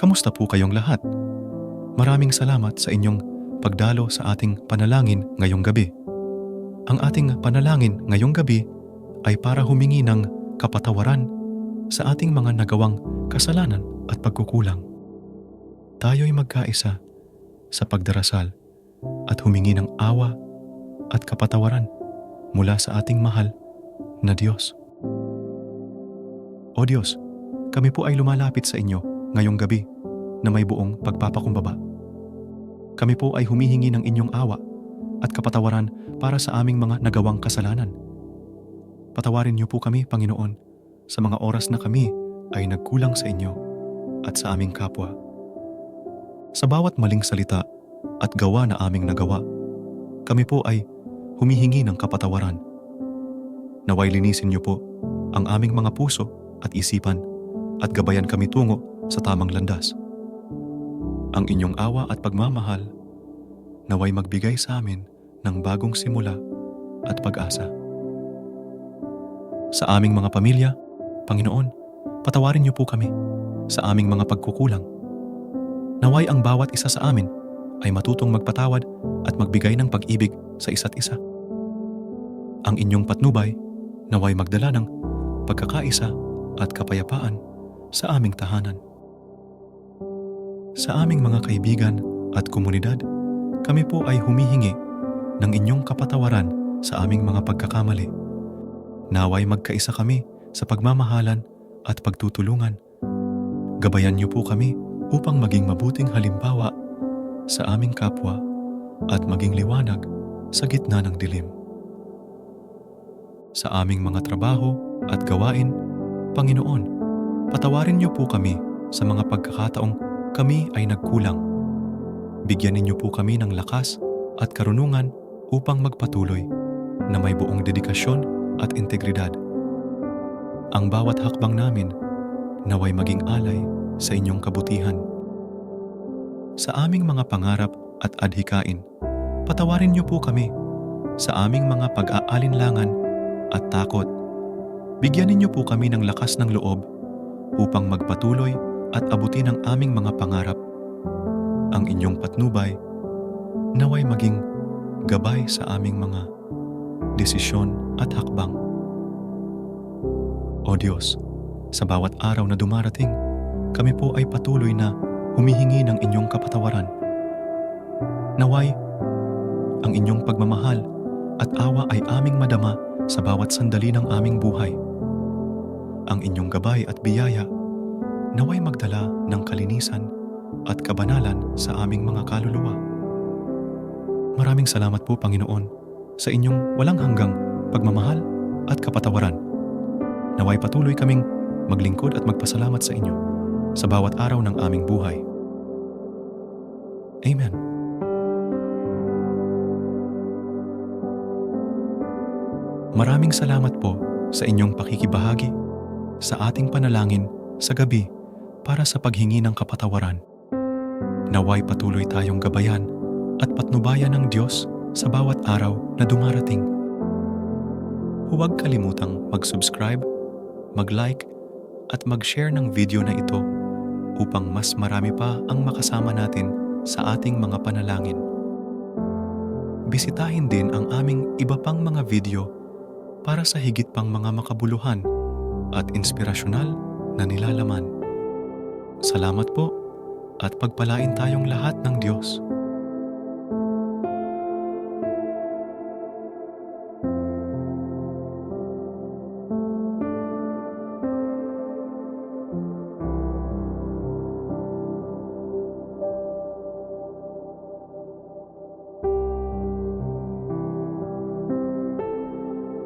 Kamusta po kayong lahat? Maraming salamat sa inyong pagdalo sa ating panalangin ngayong gabi. Ang ating panalangin ngayong gabi ay para humingi ng kapatawaran sa ating mga nagawang kasalanan at pagkukulang. Tayo'y magkaisa sa pagdarasal at humingi ng awa at kapatawaran mula sa ating mahal na Diyos. O Diyos, kami po ay lumalapit sa inyo ngayong gabi na may buong pagpapakumbaba. Kami po ay humihingi ng inyong awa at kapatawaran para sa aming mga nagawang kasalanan. Patawarin niyo po kami, Panginoon, sa mga oras na kami ay nagkulang sa inyo at sa aming kapwa. Sa bawat maling salita at gawa na aming nagawa, kami po ay humihingi ng kapatawaran. Naway linisin niyo po ang aming mga puso at isipan at gabayan kami tungo sa tamang landas. Ang inyong awa at pagmamahal naway magbigay sa amin ng bagong simula at pag-asa. Sa aming mga pamilya, Panginoon, patawarin niyo po kami sa aming mga pagkukulang. Naway ang bawat isa sa amin ay matutong magpatawad at magbigay ng pag-ibig sa isa't isa. Ang inyong patnubay naway magdala ng pagkakaisa at kapayapaan sa aming tahanan. Sa aming mga kaibigan at komunidad, kami po ay humihingi ng inyong kapatawaran sa aming mga pagkakamali. Naway magkaisa kami sa pagmamahalan at pagtutulungan. Gabayan niyo po kami upang maging mabuting halimbawa sa aming kapwa at maging liwanag sa gitna ng dilim. Sa aming mga trabaho at gawain, Panginoon, patawarin niyo po kami sa mga pagkakataong kami ay nagkulang. Bigyan ninyo po kami ng lakas at karunungan upang magpatuloy na may buong dedikasyon at integridad. Ang bawat hakbang namin naway maging alay sa inyong kabutihan. Sa aming mga pangarap at adhikain, patawarin niyo po kami sa aming mga pag-aalinlangan at takot. Bigyan ninyo po kami ng lakas ng loob upang magpatuloy at abutin ang aming mga pangarap. Ang inyong patnubay naway maging gabay sa aming mga desisyon at hakbang. O Diyos, sa bawat araw na dumarating, kami po ay patuloy na humihingi ng inyong kapatawaran. Naway, ang inyong pagmamahal at awa ay aming madama sa bawat sandali ng aming buhay. Ang inyong gabay at biyaya naway magdala ng kalinisan at kabanalan sa aming mga kaluluwa. Maraming salamat po Panginoon sa inyong walang hanggang pagmamahal at kapatawaran. Naway patuloy kaming maglingkod at magpasalamat sa inyo sa bawat araw ng aming buhay. Amen. Maraming salamat po sa inyong pakikibahagi sa ating panalangin sa gabi para sa paghingi ng kapatawaran. Naway patuloy tayong gabayan at patnubayan ng Diyos sa bawat araw na dumarating. Huwag kalimutang mag-subscribe, mag-like at mag-share ng video na ito upang mas marami pa ang makasama natin sa ating mga panalangin. Bisitahin din ang aming iba pang mga video para sa higit pang mga makabuluhan at inspirasyonal na nilalaman. Salamat po at pagpalain tayong lahat ng Diyos.